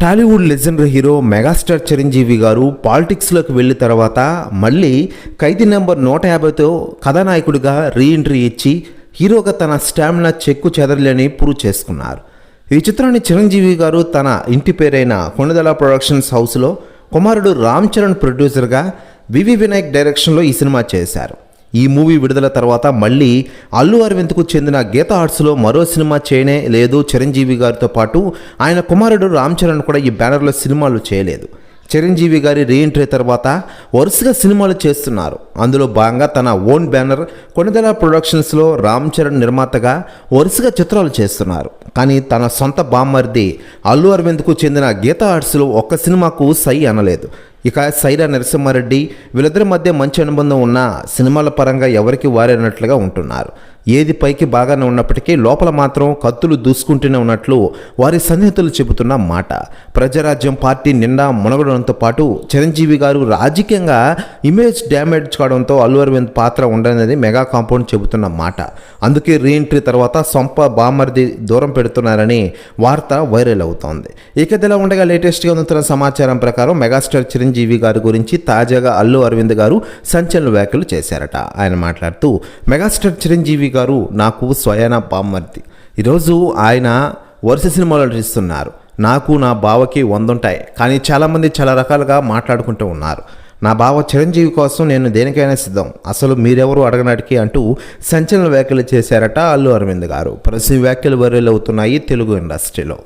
Tollywood legendary hero megastar Chiranjeevi garu పాలిటిక్స్లోకి వెళ్ళిన తర్వాత మళ్ళీ ఖైదీ నెంబర్ నూట యాభైతో కథానాయకుడిగా రీఎంట్రీ ఇచ్చి హీరోగా తన స్టామినా చెక్కు చెదరలేని ప్రూవ్ చేసుకున్నారు. ఈ చిత్రాన్ని చిరంజీవి గారు తన ఇంటి పేరైన కొండదల ప్రొడక్షన్స్ హౌస్లో కుమారుడు రామ్ చరణ్ ప్రొడ్యూసర్గా వివి వినాయక్ డైరెక్షన్లో ఈ సినిమా చేశారు. ఈ మూవీ విడుదల తర్వాత మళ్ళీ అల్లు అరవింద్కు చెందిన గీత ఆర్ట్స్లో మరో సినిమా చేయనే లేదు చిరంజీవి గారితో పాటు ఆయన కుమారుడు రామ్ చరణ్ కూడా ఈ బ్యానర్లో సినిమాలు చేయలేదు. చిరంజీవి గారి రీఎంట్రీ తర్వాత వరుసగా సినిమాలు చేస్తున్నారు. అందులో భాగంగా తన ఓన్ బ్యానర్ కొనిదెల ప్రొడక్షన్స్లో రామ్ చరణ్ నిర్మాతగా వరుసగా చిత్రాలు చేస్తున్నారు. కానీ తన సొంత బామ్మర్ది అల్లు అరవింద్కు చెందిన గీత ఆర్ట్స్లో ఒక్క సినిమాకు సై అనలేదు. ఇక సైరా నరసింహారెడ్డి వీళ్ళిద్దరి మధ్య మంచి అనుబంధం ఉన్న సినిమాల పరంగా ఎవరికి వారైనట్లుగా ఉంటున్నారు. ఏది పైకి బాగానే ఉన్నప్పటికీ లోపల మాత్రం కత్తులు దూసుకుంటూనే ఉన్నట్లు వారి సన్నిహితులు చెబుతున్న మాట. ప్రజారాజ్యం పార్టీ నిండా మునగడంతో పాటు చిరంజీవి గారు రాజకీయంగా ఇమేజ్ డ్యామేజ్ కావడంతో అల్లు అరవింద్ పాత్ర ఉండనేది మెగా కాంపౌండ్ చెబుతున్న మాట. అందుకే రీఎంట్రీ తర్వాత సొంప బామర్ది దూరం పెడుతున్నారని వార్త వైరల్ అవుతోంది. ఇక ఉండగా లేటెస్ట్గా అందుతున్న సమాచారం ప్రకారం మెగాస్టార్ చిరంజీవి గారి గురించి తాజాగా అల్లు అరవింద్ గారు సంచలన వ్యాఖ్యలు చేశారట. ఆయన మాట్లాడుతూ మెగాస్టార్ చిరంజీవి గారు నాకు స్వయాన బామ్మర్ది ఈరోజు ఆయన వరుస సినిమాలు నటిస్తున్నారు. నాకు నా బావకి వందుంటాయి. కానీ చాలామంది చాలా రకాలుగా మాట్లాడుకుంటూ ఉన్నారు. నా బావ చిరంజీవి కోసం నేను దేనికైనా సిద్ధం. అసలు మీరెవరు అడగనాటికి అంటూ సంచలన వ్యాఖ్యలు చేశారట అల్లు అరవింద్ గారు. ప్రతి వ్యాఖ్యలు వైరల్ అవుతున్నాయి తెలుగు ఇండస్ట్రీలో.